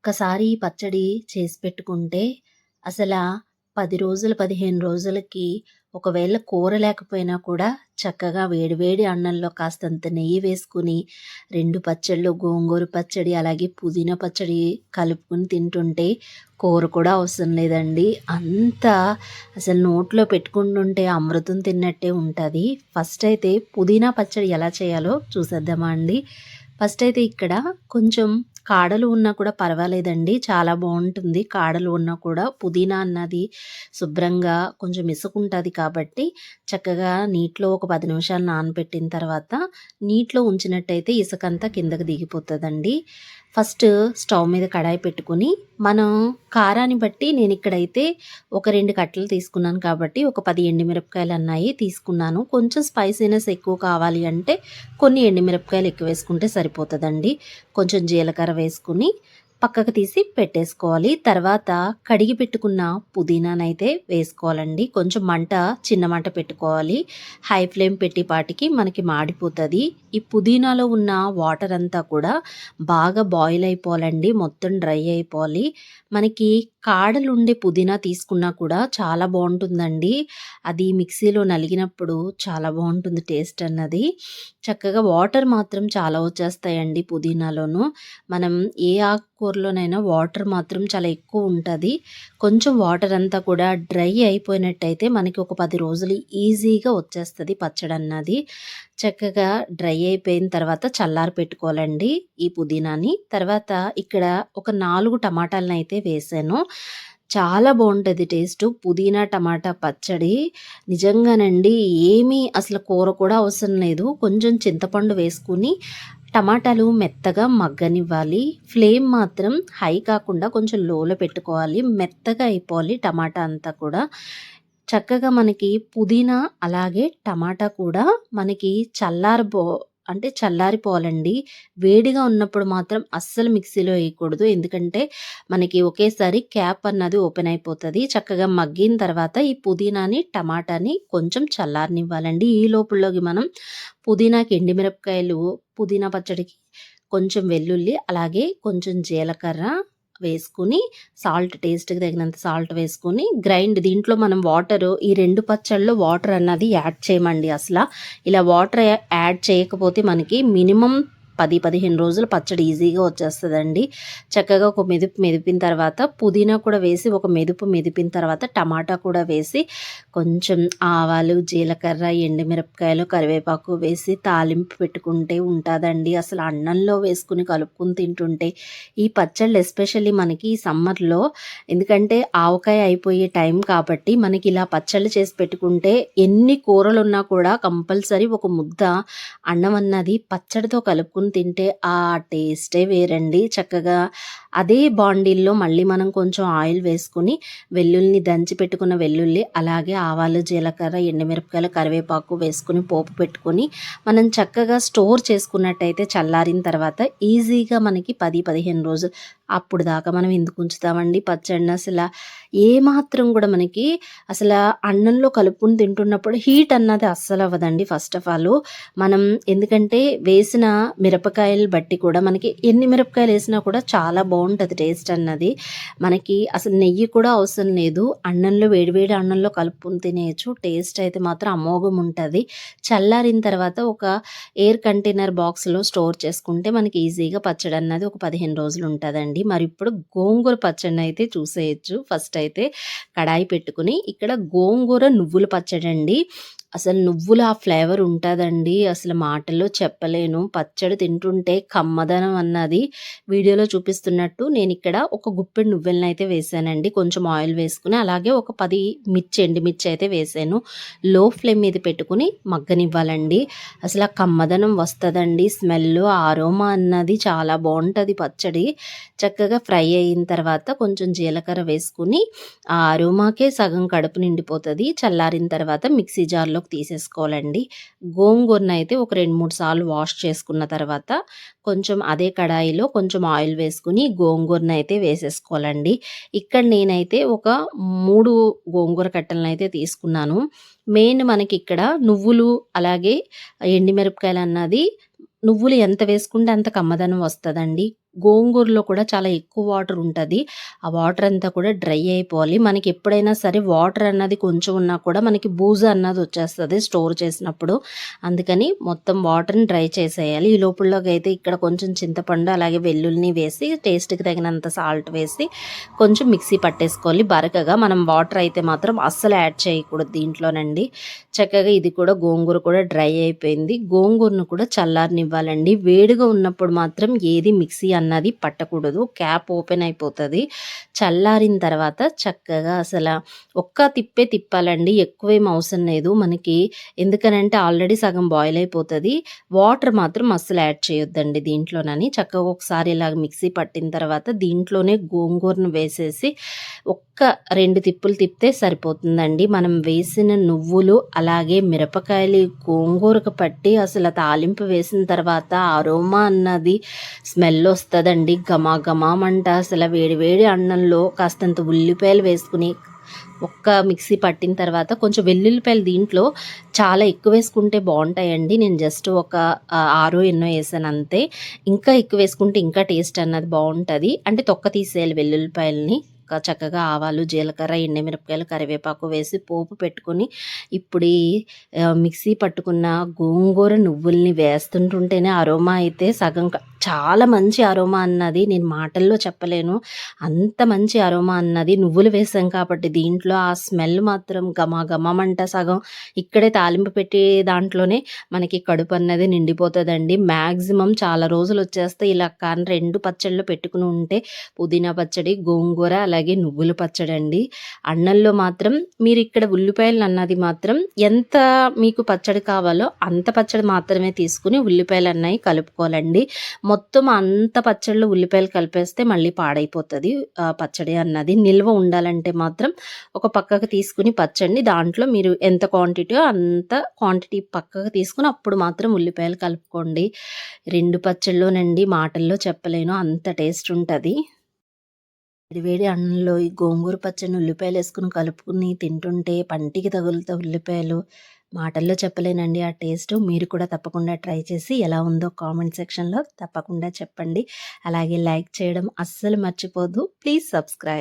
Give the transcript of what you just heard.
ఒక్కసారి ఈ పచ్చడి చేసి పెట్టుకుంటే అసలా పది రోజులు, 15 రోజులకి ఒకవేళ కూర లేకపోయినా కూడా చక్కగా వేడివేడి అన్నంలో కాస్తంత నెయ్యి వేసుకొని 2 పచ్చళ్ళు గోంగూర పచ్చడి, అలాగే పుదీనా పచ్చడి కలుపుకొని తింటుంటే కూర కూడా అవసరం లేదండి. అంత అసలు నోట్లో పెట్టుకుంటుంటే అమృతం తిన్నట్టే ఉంటుంది ఫస్ట్ అయితే పుదీనా పచ్చడి ఎలా చేయాలో చూసేద్దామా అండి. ఫస్ట్ అయితే ఇక్కడ కొంచెం కాడలు ఉన్నా కూడా పర్వాలేదండి. చాలా బాగుంటుంది కాడలు ఉన్నా కూడా పుదీనా అన్నది శుభ్రంగా కొంచెం ఇసుకుంటుంది కాబట్టి చక్కగా నీటిలో ఒక పది నిమిషాలు నానబెట్టిన తర్వాత నీటిలో ఉంచినట్టయితే ఇసుకంతా కిందకు దిగిపోతుందండి ఫస్ట్ స్టవ్ మీద కడాయి పెట్టుకొని మనం కారాన్ని బట్టి నేను ఇక్కడైతే ఒక రెండు కట్టలు తీసుకున్నాను కాబట్టి ఒక పది ఎండుమిరపకాయలు అన్నాయి తీసుకున్నాను. కొంచెం స్పైసీనెస్ ఎక్కువ కావాలి అంటే కొన్ని ఎండుమిరపకాయలు ఎక్కువ వేసుకుంటే సరిపోతుందండి కొంచెం జీలకర్ర వేసుకుని పక్కకు తీసి పెట్టేసుకోవాలి. తర్వాత కడిగి పెట్టుకున్న పుదీనానైతే వేసుకోవాలండి. కొంచెం మంట చిన్న మంట పెట్టుకోవాలి. హై ఫ్లేమ్ పెట్టి పాటికి మనకి మాడిపోతుంది ఈ పుదీనాలో ఉన్న వాటర్ అంతా కూడా బాగా బాయిల్ అయిపోవాలండి. మొత్తం డ్రై అయిపోవాలి. మనకి కాడలుండే పుదీనా తీసుకున్నా కూడా చాలా బాగుంటుందండి అది మిక్సీలో నలిగినప్పుడు చాలా బాగుంటుంది టేస్ట్ అన్నది. చక్కగా వాటర్ మాత్రం చాలా వచ్చేస్తాయండి పుదీనాలోను. మనం ఏ ఆకుకూరలోనైనా వాటర్ మాత్రం చాలా ఎక్కువ ఉంటుంది కొంచెం వాటర్ అంతా కూడా డ్రై అయిపోయినట్టయితే మనకి ఒక పది రోజులు ఈజీగా వచ్చేస్తుంది పచ్చడి అన్నది చక్కగా డ్రై అయిపోయిన తర్వాత చల్లారి పెట్టుకోవాలండి ఈ పుదీనాని. తర్వాత ఇక్కడ ఒక నాలుగు టమాటాలను అయితే వేసాను చాలా బాగుంటుంది టేస్ట్ పుదీనా, టమాటా పచ్చడి నిజంగానండి ఏమీ అసలు కూర కూడా అవసరం లేదు. కొంచెం చింతపండు వేసుకొని టమాటాలు మెత్తగా మగ్గనివ్వాలి. ఫ్లేమ్ మాత్రం హై కాకుండా కొంచెం లోలో పెట్టుకోవాలి. మెత్తగా అయిపోవాలి టమాటా అంతా కూడా. చక్కగా మనకి పుదీనా అలాగే టమాటా కూడా మనకి చల్లారిపో అంటే చల్లారిపోవాలండి. వేడిగా ఉన్నప్పుడు మాత్రం అస్సలు మిక్సీలో వేయకూడదు ఎందుకంటే మనకి ఒకేసారి క్యాప్ అన్నది ఓపెన్ అయిపోతుంది చక్కగా మగ్గిన తర్వాత ఈ పుదీనాని, టమాటాని కొంచెం చల్లారనివ్వాలండి. ఈ లోపల్లోకి మనం పుదీనాకి ఎండిమిరపకాయలు పుదీనా పచ్చడికి కొంచెం వెల్లుల్లి, అలాగే కొంచెం జీలకర్ర వేసుకొని సాల్ట్ టేస్ట్‌కి తగినంత సాల్ట్ వేసుకొని గ్రైండ్ దీంట్లో మనం వాటరు ఈ రెండు పచ్చళ్ళు వాటర్ అన్నది యాడ్ చేయమండి అసలు. ఇలా వాటర్ యా యాడ్ చేయకపోతే మనకి మినిమమ్ 10, 15 రోజులు పచ్చడి ఈజీగా వచ్చేస్తుందండి. చక్కగా ఒక మెదుపు మెదిపిన తర్వాత పుదీనా కూడా వేసి ఒక మెదుపు మెదిపిన తర్వాత టమాటా కూడా వేసి కొంచెం ఆవాలు, జీలకర్ర, ఎండుమిరపకాయలు, కరివేపాకు వేసి తాలింపు పెట్టుకుంటే ఉంటుందండి. అసలు అన్నంలో వేసుకుని కలుపుకొని తింటుంటే ఈ పచ్చళ్ళు ఎస్పెషల్లీ మనకి ఈ సమ్మర్‌లో ఎందుకంటే ఆవకాయ అయిపోయే టైం కాబట్టి మనకి ఇలా పచ్చళ్ళు చేసి పెట్టుకుంటే ఎన్ని కూరలున్నా కూడా కంపల్సరీ ఒక ముద్ద అన్నం అన్నది పచ్చడితో కలుపుకుని తింటే ఆ టేస్టే వేరండి. చక్కగా అదే బాండీల్లో మళ్ళీ మనం కొంచెం ఆయిల్ వేసుకొని వెల్లుల్లిని దంచి పెట్టుకున్న వెల్లుల్లి, అలాగే ఆవాలు, జీలకర్ర, ఎండుమిరపకాయలు, కరివేపాకు వేసుకొని పోపు పెట్టుకొని మనం చక్కగా స్టోర్ చేసుకున్నట్టయితే చల్లారిన తర్వాత ఈజీగా మనకి 10, 15 రోజులు అప్పుడు దాకా మనం ఎందుకు ఉంచుతామండి పచ్చడిని అసలు ఏమాత్రం కూడా మనకి అసలు అన్నంలో కలుపుకొని తింటున్నప్పుడు హీట్ అన్నది అస్సలు అవ్వదండి ఫస్ట్ ఆఫ్ ఆల్. మనం ఎందుకంటే వేసిన మిరప మిరపకాయలు బట్టి కూడా మనకి ఎన్ని మిరపకాయలు వేసినా కూడా చాలా బాగుంటుంది టేస్ట్ అన్నది. మనకి అసలు నెయ్యి కూడా అవసరం లేదు. అన్నంలో వేడివేడి అన్నంలో కలుపుకుని తినేయచ్చు టేస్ట్ అయితే మాత్రం అమోఘం ఉంటుంది చల్లారిన తర్వాత ఒక ఎయిర్ కంటైనర్ బాక్స్‌లో స్టోర్ చేసుకుంటే మనకి ఈజీగా పచ్చడి అన్నది ఒక 15 రోజులు ఉంటుందండి మరి ఇప్పుడు గోంగూర పచ్చడిని అయితే చూసేయచ్చు ఫస్ట్ అయితే కడాయి పెట్టుకుని ఇక్కడ గోంగూర నువ్వుల పచ్చడండి. అసలు నువ్వుల ఆ ఫ్లేవర్ ఉంటుందండి అసలు మాటల్లో చెప్పలేను. పచ్చడి తింటుంటే కమ్మదనం అన్నది వీడియోలో చూపిస్తున్నట్టు నేను ఇక్కడ ఒక గుప్పెడు నువ్వులని అయితే వేసానండి కొంచెం ఆయిల్ వేసుకుని అలాగే ఒక పది మిర్చి ఎండుమిర్చి అయితే వేసాను లో ఫ్లేమ్ మీద పెట్టుకుని మగ్గనివ్వాలండి. అసలు ఆ కమ్మదనం వస్తుందండి స్మెల్ ఆరోమా అన్నది చాలా బాగుంటుంది పచ్చడి. చక్కగా ఫ్రై అయిన తర్వాత కొంచెం జీలకర్ర వేసుకొని ఆ అరోమాకే సగం కడుపు నిండిపోతుంది చల్లారిన తర్వాత మిక్సీ జార్లో జార్‌లోకి తీసేసుకోవాలండి. అయితే ఒక 2, 3 సార్లు వాష్ చేసుకున్న తర్వాత కొంచెం అదే కడాయిలో కొంచెం ఆయిల్ వేసుకుని గోంగూరను అయితే వేసేసుకోవాలండి. ఇక్కడ నేనైతే ఒక మూడు గోంగూర కట్టలనైతే తీసుకున్నాను. మెయిన్ మనకి ఇక్కడ నువ్వులు అలాగే ఎండిమిరపకాయలు అన్నది నువ్వులు ఎంత వేసుకుంటే అంత కమ్మదనం వస్తుందండి గోంగూరలో కూడా చాలా ఎక్కువ వాటర్ ఉంటుంది ఆ వాటర్ అంతా కూడా డ్రై అయిపోవాలి. మనకి ఎప్పుడైనా సరే వాటర్ అన్నది కొంచెం ఉన్నా కూడా మనకి బూజు అన్నది వచ్చేస్తుంది స్టోర్ చేసినప్పుడు. అందుకని మొత్తం వాటర్‌ని డ్రై చేసేయాలి. ఈ లోపుల్లోకైతే ఇక్కడ కొంచెం చింతపండు అలాగే వెల్లుల్లిని వేసి టేస్ట్‌కి తగినంత సాల్ట్ వేసి కొంచెం మిక్సీ పట్టేసుకోవాలి బరకగా. మనం వాటర్ అయితే మాత్రం అస్సలు యాడ్ చేయకూడదు దీంట్లోనండి. చక్కగా ఇది కూడా గోంగూర కూడా డ్రై అయిపోయింది. గోంగూరను కూడా చల్లారనివ్వాలండి. వేడిగా ఉన్నప్పుడు మాత్రం ఏది మిక్సీ అన్నది పట్టకూడదు. క్యాప్ ఓపెన్ అయిపోతుంది చల్లారిన తర్వాత చక్కగా అసలు ఒక్క తిప్పే తిప్పాలండి. ఎక్కువేం అవసరం లేదు మనకి. ఎందుకనంటే ఆల్రెడీ సగం బాయిల్ అయిపోతుంది వాటర్ మాత్రం అస్సలు యాడ్ చేయొద్దండి దీంట్లోనని. చక్కగా ఒకసారి ఇలా మిక్సీ పట్టిన తర్వాత దీంట్లోనే గోంగూరను వేసేసి ఒక్క రెండు తిప్పులు తిప్పితే సరిపోతుందండి. మనం వేసిన నువ్వులు అలాగే మిరపకాయలు గోంగూరకు పట్టి అసలు తాలింపు వేసిన తర్వాత అరోమా అన్నది స్మెల్ వస్తుంది వస్తుందండి ఘమఘమామంట అసలు వేడి వేడి అన్నంలో కాస్తంత ఉల్లిపాయలు వేసుకుని ఒక్క మిక్సీ పట్టిన తర్వాత కొంచెం వెల్లుల్లిపాయలు దీంట్లో చాలా ఎక్కువ వేసుకుంటే బాగుంటాయండి నేను జస్ట్ ఒక ఆరో ఎన్నో వేసాను అంతే. ఇంకా ఎక్కువ వేసుకుంటే ఇంకా టేస్ట్ అన్నది బాగుంటుంది అంటే తొక్క తీసేయాలి వెల్లుల్లిపాయలని. చక్కగా ఆవాలు, జీలకర్ర, ఎండమిరపకాయలు కరివేపాకు వేసి పోపు పెట్టుకొని ఇప్పుడు మిక్సీ పట్టుకున్న గోంగూర నువ్వుల్ని వేస్తుంటుంటేనే అరోమా అయితే సగం క చాలా మంచి అరోమా అన్నది నేను మాటల్లో చెప్పలేను. అంత మంచి అరోమా అన్నది నువ్వులు వేసాం కాబట్టి దీంట్లో ఆ స్మెల్ మాత్రం ఘమఘమమంట సగం ఇక్కడే తాలింపు పెట్టే దాంట్లోనే మనకి కడుపు అన్నది నిండిపోతుందండి మ్యాక్సిమం చాలా రోజులు వచ్చేస్తే ఇలా కానీ రెండు పచ్చళ్ళు పెట్టుకుని ఉంటే పుదీనా పచ్చడి, గోంగూర అలాగే నువ్వుల పచ్చడి అండి అన్నంలో మాత్రం మీరు ఇక్కడ ఉల్లిపాయలు అన్నది మాత్రం ఎంత మీకు పచ్చడి కావాలో అంత పచ్చడి మాత్రమే తీసుకొని ఉల్లిపాయలు అన్నవి కలుపుకోవాలండి. మొత్తం అంత పచ్చళ్ళు ఉల్లిపాయలు కలిపేస్తే మళ్ళీ పాడైపోతుంది పచ్చడి అన్నది. నిల్వ ఉండాలంటే మాత్రం ఒక పక్కకు తీసుకుని పచ్చడిని దాంట్లో మీరు ఎంత క్వాంటిటీ అంత క్వాంటిటీ పక్కకు తీసుకొని అప్పుడు మాత్రం ఉల్లిపాయలు కలుపుకోండి. 2 పచ్చళ్ళోనండి మాటల్లో చెప్పలేను. అంత టేస్ట్ ఉంటుంది వేడి వేడి అన్నంలో ఈ గోంగూర పచ్చడిని ఉల్లిపాయలేసుకొని కలుపుకొని తింటుంటే పంటికి తగులుతా ఉల్లిపాయలు. మాటల్లో చెప్పలేనండి ఆ టేస్ట్ మీరు కూడా తప్పకుండా ట్రై చేసి ఎలా ఉందో కామెంట్ సెక్షన్‌లో తప్పకుండా చెప్పండి. అలాగే లైక్ చేయడం అస్సలు మర్చిపోదు ప్లీజ్ సబ్స్క్రైబ్.